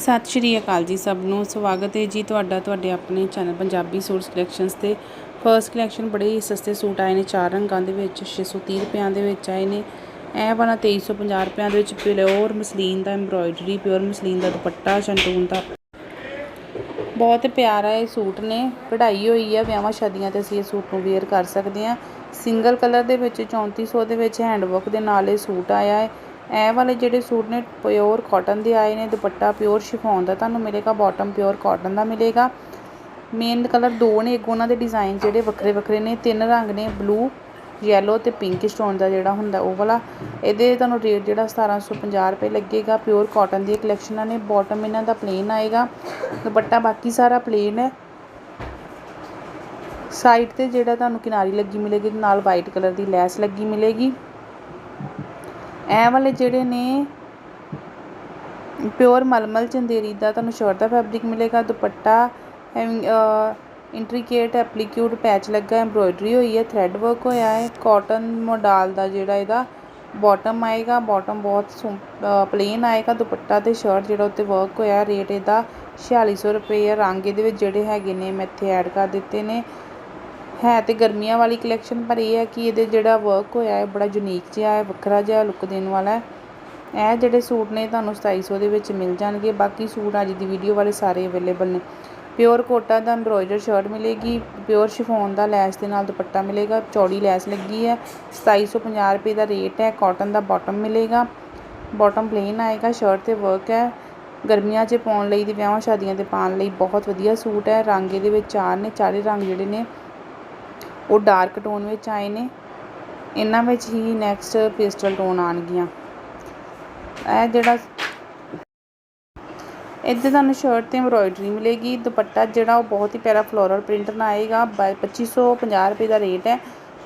ਸਤਿ ਸ਼੍ਰੀ ਅਕਾਲ ਜੀ ਸਭ ਨੂੰ। ਸਵਾਗਤ ਹੈ ਜੀ ਤੁਹਾਡਾ, ਤੁਹਾਡੇ ਆਪਣੇ ਚੈਨਲ ਪੰਜਾਬੀ ਸੂਟ ਕਲੈਕਸ਼ਨਸ ਤੇ। ਫਰਸਟ ਕਲੈਕਸ਼ਨ ਬੜੇ ਹੀ ਸਸਤੇ ਸੂਟ ਆਏ ਨੇ, ਚਾਰ ਰੰਗਾਂ ਦੇ ਵਿੱਚ 630 ਰੁਪਿਆਂ ਦੇ ਵਿੱਚ ਆਏ ਨੇ। ਇਹ ਵਾਲਾ 2350 ਰੁਪਿਆਂ ਦੇ ਵਿੱਚ ਪਿਓਰ ਮਸਲੀਨ ਦਾ ਐਮਬ੍ਰੋਇਡਰੀ ਪਿਓਰ ਮਸਲੀਨ ਦਾ ਦੁਪੱਟਾ, ਸ਼ੰਟੂਨ ਦਾ। ਬਹੁਤ ਪਿਆਰਾ ਇਹ ਸੂਟ ਨੇ, ਕਢਾਈ ਹੋਈ ਹੈ ਵਿਆਹਾਂ ਸ਼ਾਦੀਆਂ ਤੇ ਅਸੀਂ ਇਹ ਸੂਟ ਨੂੰ ਵੇਅਰ ਕਰ ਸਕਦੇ ਹਾਂ। ਸਿੰਗਲ ਕਲਰ ਦੇ ਵਿੱਚ 3400 ਦੇ ਵਿੱਚ ਹੈਂਡਵਰਕ ਦੇ ਨਾਲ ਇਹ ਸੂਟ ਆਇਆ ਹੈ। ਇਹ ਵਾਲੇ ਜਿਹੜੇ ਸੂਟ ਨੇ ਪਿਓਰ ਕਾਟਨ ਦੇ ਆਏ ਨੇ, ਦੁਪੱਟਾ ਪਿਓਰ ਸ਼ਿਫੋਨ ਦਾ ਤੁਹਾਨੂੰ ਮਿਲੇਗਾ ਬਾਟਮ ਪਿਓਰ ਕਾਟਨ ਦਾ ਮਿਲੇਗਾ। ਮੇਨ ਕਲਰ ਦੋ ਨੇ, ਇੱਕ ਉਹਨਾਂ ਦੇ ਡਿਜ਼ਾਈਨ ਜਿਹੜੇ ਵੱਖਰੇ ਵੱਖਰੇ ਨੇ, ਤਿੰਨ ਰੰਗ ਨੇ ਬਲੂ ਯੈਲੋ ਤੇ ਪਿੰਕ ਸਟੋਨ ਦਾ ਜਿਹੜਾ ਹੁੰਦਾ ਉਹ ਵਾਲਾ। ਇਹਦੇ ਤੁਹਾਨੂੰ ਰੇਟ ਜਿਹੜਾ 1750 ਰੁਪਏ ਲੱਗੇਗਾ। ਪਿਓਰ ਕਾਟਨ ਦੀ ਕਲੈਕਸ਼ਨਾਂ ਨੇ ਬਾਟਮ ਇਹਨਾਂ ਦਾ ਪਲੇਨ ਆਏਗਾ। ਦੁਪੱਟਾ ਬਾਕੀ ਸਾਰਾ ਪਲੇਨ ਹੈ। ਸਾਈਡ ਤੇ ਜਿਹੜਾ ਤੁਹਾਨੂੰ ਕਿਨਾਰੀ ਲੱਗੀ ਮਿਲੇਗੀ, ਨਾਲ ਵਾਈਟ ਕਲਰ ਦੀ ਲੈਸ ਲੱਗੀ ਮਿਲੇਗੀ। ਇਹ ਵਾਲੇ ਜਿਹੜੇ ਨੇ ਪਿਓਰ ਮਲਮਲ ਚੰਦੇਰੀ ਦਾ ਤੁਹਾਨੂੰ ਸ਼ਰਟ ਦਾ ਫੈਬਰਿਕ ਮਿਲੇਗਾ, ਦੁਪੱਟਾ ਇੰਟਰੀਕੇਟ ਐਪਲੀਕਿਊਡ ਪੈਚ ਲੱਗਾ ਐਮਬ੍ਰੋਇਡਰੀ ਹੋਈ ਹੈ ਥ੍ਰੈਡ ਵਰਕ ਹੋਇਆ ਹੈ ਕਾਟਨ ਮੋਡਲ ਦਾ ਜਿਹੜਾ ਇਹਦਾ ਬਾਟਮ ਆਏਗਾ ਬਾਟਮ ਬਹੁਤ ਪਲੇਨ ਆਏਗਾ, ਦੁਪੱਟਾ ਤੇ ਸ਼ਰਟ ਜਿਹੜਾ ਉੱਤੇ ਵਰਕ ਹੋਇਆ ਰੇਟ ਇਹਦਾ 4600 ਰੁਪਏ ਹੈ, ਰੰਗ ਇਹਦੇ ਵਿੱਚ ਜਿਹੜੇ ਹੈਗੇ ਨੇ, ਮੈਂ ਇੱਥੇ ਐਡ ਕਰ ਦਿੱਤੇ ਨੇ। ਹੈ ਤੇ ਗਰਮੀਆਂ ਵਾਲੀ ਕਲੈਕਸ਼ਨ ਪਰ ਇਹ ਹੈ ਕਿ ਇਹਦੇ ਜਿਹੜਾ ਵਰਕ ਹੋਇਆ ਹੈ ਬੜਾ ਯੂਨੀਕ ਜਿਹਾ ਹੈ, ਵੱਖਰਾ ਜਿਹਾ ਲੁੱਕ ਦੇਣ ਵਾਲਾ ਇਹ ਜਿਹੜੇ ਸੂਟ ਨੇ ਤੁਹਾਨੂੰ 2700 ਦੇ ਵਿੱਚ ਮਿਲ ਜਾਣਗੇ। ਬਾਕੀ ਸੂਟ ਅੱਜ ਦੀ ਵੀਡੀਓ ਵਾਲੇ ਸਾਰੇ ਅਵੇਲੇਬਲ ਨੇ। ਪਿਓਰ ਕੋਟਾ ਦਾ ਐਮਬ੍ਰੋਇਡਰ ਸ਼ਰਟ ਮਿਲੇਗੀ ਪਿਓਰ ਸ਼ਿਫੋਨ ਦਾ ਲੈਸ ਦੇ ਨਾਲ ਦੁਪੱਟਾ ਮਿਲੇਗਾ, ਚੌੜੀ ਲੈਸ ਲੱਗੀ ਹੈ 2750 ਰੁਪਏ ਦਾ ਰੇਟ ਹੈ ਕਾਟਨ ਦਾ ਬਾਟਮ ਮਿਲੇਗਾ। ਬਾਟਮ ਪਲੇਨ ਆਏਗਾ ਸ਼ਰਟ ਤੇ ਵਰਕ ਹੈ। ਗਰਮੀਆਂ 'ਚ ਪਾਉਣ ਲਈ ਤੇ ਵਿਆਹਾਂ ਸ਼ਾਦੀਆਂ ਤੇ ਪਾਉਣ ਲਈ ਬਹੁਤ ਵਧੀਆ ਸੂਟ ਹੈ। ਰੰਗ ਇਹਦੇ ਵਿੱਚ ਚਾਰ ਨੇ, ਚਾਰੇ ਰੰਗ ਜਿਹੜੇ ਨੇ ਉਹ ਡਾਰਕ ਟੋਨ ਵਿੱਚ ਆਏ ਨੇ। ਇਹਨਾਂ ਵਿੱਚ ਹੀ ਨੈਕਸਟ ਪੇਸਟਲ ਟੋਨ ਆਣਗੀਆਂ ਇਹ ਜਿਹੜਾ ਇੱਥੇ ਤੁਹਾਨੂੰ ਸ਼ਰਟ ਤੇ ਐਮਬ੍ਰੋਇਡਰੀ ਮਿਲੇਗੀ। ਦੁਪੱਟਾ ਜਿਹੜਾ ਉਹ ਬਹੁਤ ਹੀ ਪਿਆਰਾ ਫਲੋਰਲ ਪ੍ਰਿੰਟ ਨਾਲ ਆਏਗਾ। 2550 ਰੁਪਏ ਦਾ ਰੇਟ ਹੈ।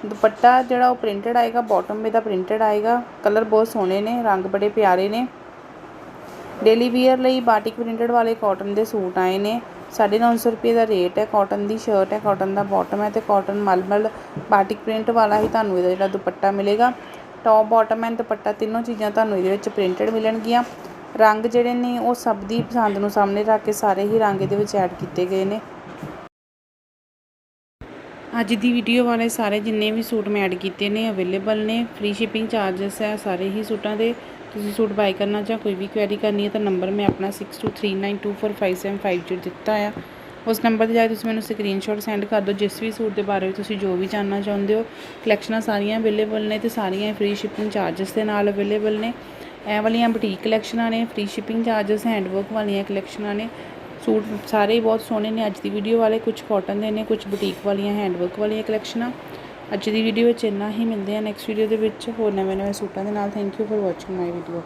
ਦੁਪੱਟਾ ਜਿਹੜਾ ਉਹ ਪ੍ਰਿੰਟਡ ਆਏਗਾ ਬਾਟਮ ਦਾ ਪ੍ਰਿੰਟਡ ਆਏਗਾ। ਕਲਰ ਬਹੁਤ ਸੋਹਣੇ ਨੇ, ਰੰਗ ਬੜੇ ਪਿਆਰੇ ਨੇ। ਡੇਲੀ ਵੀਅਰ ਲਈ ਬਾਟਿਕ ਪ੍ਰਿੰਟਡ ਵਾਲੇ ਕਾਟਨ ਦੇ ਸੂਟ ਆਏ ਨੇ। 950 ਰੁਪਏ ਦਾ ਰੇਟ ਹੈ। ਕਾਟਨ ਦੀ ਸ਼ਰਟ ਹੈ। ਕਾਟਨ ਦਾ ਬਾਟਮ ਹੈ ਤੇ ਕਾਟਨ ਮਲਮਲ ਬਾਟਿਕ ਪ੍ਰਿੰਟ ਵਾਲਾ ਹੀ ਤੁਹਾਨੂੰ ਇਹਦਾ ਜਿਹੜਾ ਦੁਪੱਟਾ ਮਿਲੇਗਾ। ਟੌਪ ਬਾਟਮ ਐਂਡ ਦੁਪੱਟਾ ਤਿੰਨੋਂ ਚੀਜ਼ਾਂ ਤੁਹਾਨੂੰ ਇਹਦੇ ਵਿੱਚ ਪ੍ਰਿੰਟਡ ਮਿਲਣਗੀਆਂ। ਰੰਗ ਜਿਹੜੇ ਨੇ ਉਹ ਸਭ ਦੀ ਪਸੰਦ ਨੂੰ ਸਾਹਮਣੇ ਰੱਖ ਕੇ ਸਾਰੇ ਹੀ ਰੰਗ ਇਹਦੇ ਵਿੱਚ ਐਡ ਕੀਤੇ ਗਏ ਨੇ। ਅੱਜ ਦੀ ਵੀਡੀਓ ਵਾਲੇ ਸਾਰੇ ਜਿੰਨੇ ਵੀ ਸੂਟ ਮੈਂ ਐਡ ਕੀਤੇ ਨੇ ਅਵੇਲੇਬਲ ਨੇ। ਫ੍ਰੀ ਸ਼ਿਪਿੰਗ ਚਾਰजेस ਹੈ ਸਾਰੇ ਹੀ ਸੂਟਾਂ ਦੇ। ਤੁਸੀਂ ਸੂਟ ਬਾਈ ਕਰਨਾ ਜਾਂ ਕੋਈ ਵੀ ਕੁਐਰੀ ਕਰਨੀ ਹੈ ਤਾਂ ਨੰਬਰ ਮੈਂ ਆਪਣਾ 6239245750 ਦਿੱਤਾ ਆ। ਉਸ ਨੰਬਰ ਤੇ ਜਾ ਕੇ ਤੁਸੀਂ ਮੈਨੂੰ ਸਕਰੀਨਸ਼ਾਟ ਸੈਂਡ ਕਰ ਦਿਓ, ਜਿਸ ਵੀ ਸੂਟ ਦੇ ਬਾਰੇ ਵਿੱਚ ਤੁਸੀਂ ਜੋ ਵੀ ਜਾਣਨਾ ਚਾਹੁੰਦੇ ਹੋ। ਕਲੈਕਸ਼ਨਾਂ ਸਾਰੀਆਂ ਅਵੇਲੇਬਲ ਨੇ ਤੇ ਸਾਰੀਆਂ ਫ੍ਰੀ ਸ਼ਿਪਿੰਗ ਚਾਰजेस ਦੇ ਨਾਲ ਅਵੇਲੇਬਲ ਨੇ। ਇਹ ਵਾਲੀਆਂ ਬੁਟੀਕ ਕਲੈਕਸ਼ਨਾਂ ਨੇ ਫ੍ਰੀ ਸ਼ਿਪਿੰਗ ਚਾਰजेस ਹੈਂਡਵਰਕ ਵਾਲੀਆਂ ਕਲੈਕਸ਼ਨਾਂ ਨੇ। ਸੂਟ ਸਾਰੇ ਹੀ ਬਹੁਤ ਸੋਹਣੇ ਨੇ, ਅੱਜ ਦੀ ਵੀਡੀਓ ਵਾਲੇ ਕੁਝ ਕਾਟਨ ਦੇ ਨੇ ਕੁਝ ਬੁਟੀਕ ਵਾਲੀਆਂ ਹੈਂਡਵਰਕ ਵਾਲੀਆਂ ਕਲੈਕਸ਼ਨਾਂ ਅੱਜ ਦੀ ਵੀਡੀਓ ਵਿੱਚ ਇੰਨਾ ਹੀ ਮਿਲਦੇ ਆ ਨੈਕਸਟ ਵੀਡੀਓ ਦੇ ਵਿੱਚ ਹੋਰ ਨਵੇਂ ਨਵੇਂ ਸੂਟਾਂ ਦੇ ਨਾਲ। Thank you for watching my video